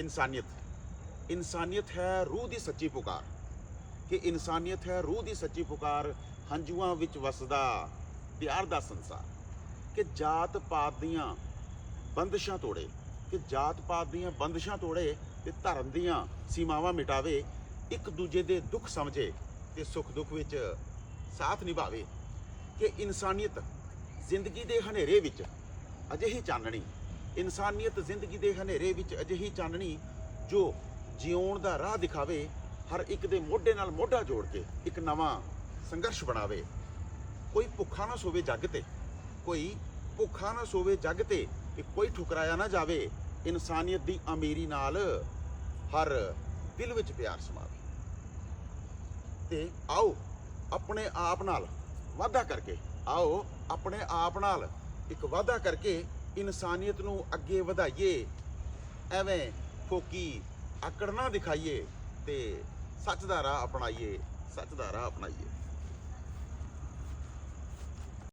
ਇਨਸਾਨੀਅਤ। ਇਨਸਾਨੀਅਤ ਹੈ ਰੂਹ ਦੀ ਸੱਚੀ ਪੁਕਾਰ। ਕਿ ਇਨਸਾਨੀਅਤ ਹੈ ਰੂਹ ਦੀ ਸੱਚੀ ਪੁਕਾਰ ਹੰਝੂਆਂ ਵਿੱਚ ਵਸਦਾ ਪਿਆਰ ਦਾ ਸੰਸਾਰ। ਕਿ ਜਾਤ ਪਾਤ ਦੀਆਂ ਬੰਦਸ਼ਾਂ ਤੋੜੇ। ਕਿ ਜਾਤ ਪਾਤ ਦੀਆਂ ਬੰਦਸ਼ਾਂ ਤੋੜੇ ਤੇ ਧਰਮ ਦੀਆਂ ਸੀਮਾਵਾਂ ਮਿਟਾਵੇ। ਇੱਕ ਦੂਜੇ ਦੇ ਦੁੱਖ ਸਮਝੇ ਤੇ ਸੁੱਖ ਦੁੱਖ ਵਿੱਚ ਸਾਥ ਨਿਭਾਵੇ। ਕਿ ਇਨਸਾਨੀਅਤ ਜ਼ਿੰਦਗੀ ਦੇ ਹਨੇਰੇ ਵਿੱਚ ਅਜਿਹੀ ਚਾਨਣੀ ਇਨਸਾਨੀਅਤ ਜ਼ਿੰਦਗੀ ਦੇ ਹਨੇਰੇ ਵਿੱਚ ਅਜਿਹੀ ਚਾਨਣੀ ਜੋ ਜਿਉਣ ਦਾ ਰਾਹ ਦਿਖਾਵੇ, ਹਰ ਇੱਕ ਦੇ ਮੋਢੇ ਨਾਲ ਮੋਢਾ ਜੋੜ ਕੇ ਇੱਕ ਨਵਾਂ ਸੰਘਰਸ਼ ਬਣਾਵੇ। ਕੋਈ ਭੁੱਖਾ ਨਾ ਸੋਵੇ ਜੱਗ ਤੇ, ਕੋਈ ਭੁੱਖਾ ਨਾ ਸੋਵੇ ਜੱਗ ਤੇ ਕਿ ਕੋਈ ਠੁਕਰਾਇਆ ਨਾ ਜਾਵੇ, ਇਨਸਾਨੀਅਤ ਦੀ ਅਮੀਰੀ ਨਾਲ ਹਰ ਦਿਲ ਵਿੱਚ ਪਿਆਰ ਸਮਾਵੇ। ਤੇ ਆਓ ਆਪਣੇ ਆਪ ਨਾਲ ਵਾਅਦਾ ਕਰਕੇ, ਆਓ ਆਪਣੇ ਆਪ ਨਾਲ ਇੱਕ ਵਾਅਦਾ ਕਰਕੇ ਇਨਸਾਨੀਅਤ ਨੂੰ ਅੱਗੇ ਵਧਾਈਏ, ਐਵੇਂ ਫੋਕੀ ਆਕੜ ਨਾ ਦਿਖਾਈਏ ਤੇ ਸੱਚ ਦਾ ਰਾਹ ਅਪਣਾਈਏ, ਸੱਚ ਦਾ ਰਾਹ ਅਪਣਾਈਏ।